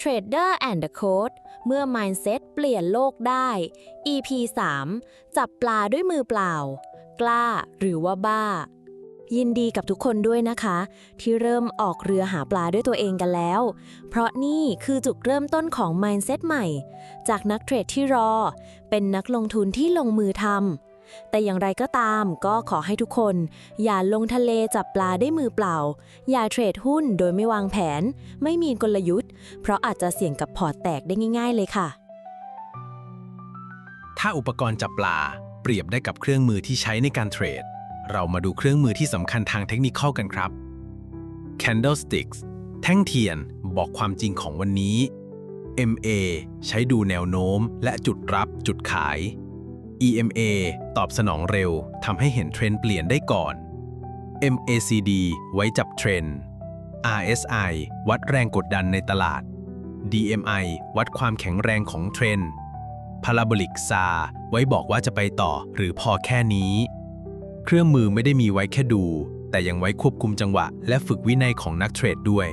Trader and the Code เมื่อ Mindset เปลี่ยนโลกได้ EP 3 จับปลาด้วยมือเปล่า กล้าหรือว่าบ้า ยินดีกับทุกคนด้วยนะคะ ที่เริ่มออกเรือหาปลาด้วยตัวเองกันแล้ว เพราะนี่คือจุดเริ่มต้นของ Mindset ใหม่ จากนักเทรดที่รอ เป็นนักลงทุนที่ลงมือทำ แต่อย่างไรก็ตามก็ขอให้ทุกคน อย่าลงทะเลจับปลาได้มือเปล่า อย่าเทรดหุ้นโดยไม่วางแผน ไม่มีกลยุทธ์ เพราะอาจจะเสี่ยงกับพอร์ตแตกได้ง่าย ๆ เลยค่ะ ถ้าอุปกรณ์จับปลาเปรียบได้กับเครื่องมือที่ใช้ในการเทรด เรามาดูเครื่องมือที่สำคัญทางเทคนิคอกันครับ Candlesticks แท่งเทียนบอกความจริงของวันนี้ MA ใช้ดูแนวโน้มและจุดรับจุดขาย EMA ตอบสนองเร็วทำให้เห็นเทรนด์เปลี่ยนได้ก่อน MACD ไว้จับเทรนด์ RSI วัดแรงกดดันในตลาด DMI วัดความแข็งแรงของเทรนด์ Parabolic SAR ไว้บอกว่าจะไปต่อหรือพอแค่นี้ เครื่องมือไม่ได้มีไว้แค่ดู แต่ยังไว้ควบคุมจังหวะ และฝึกวินัยของนักเทรดด้วย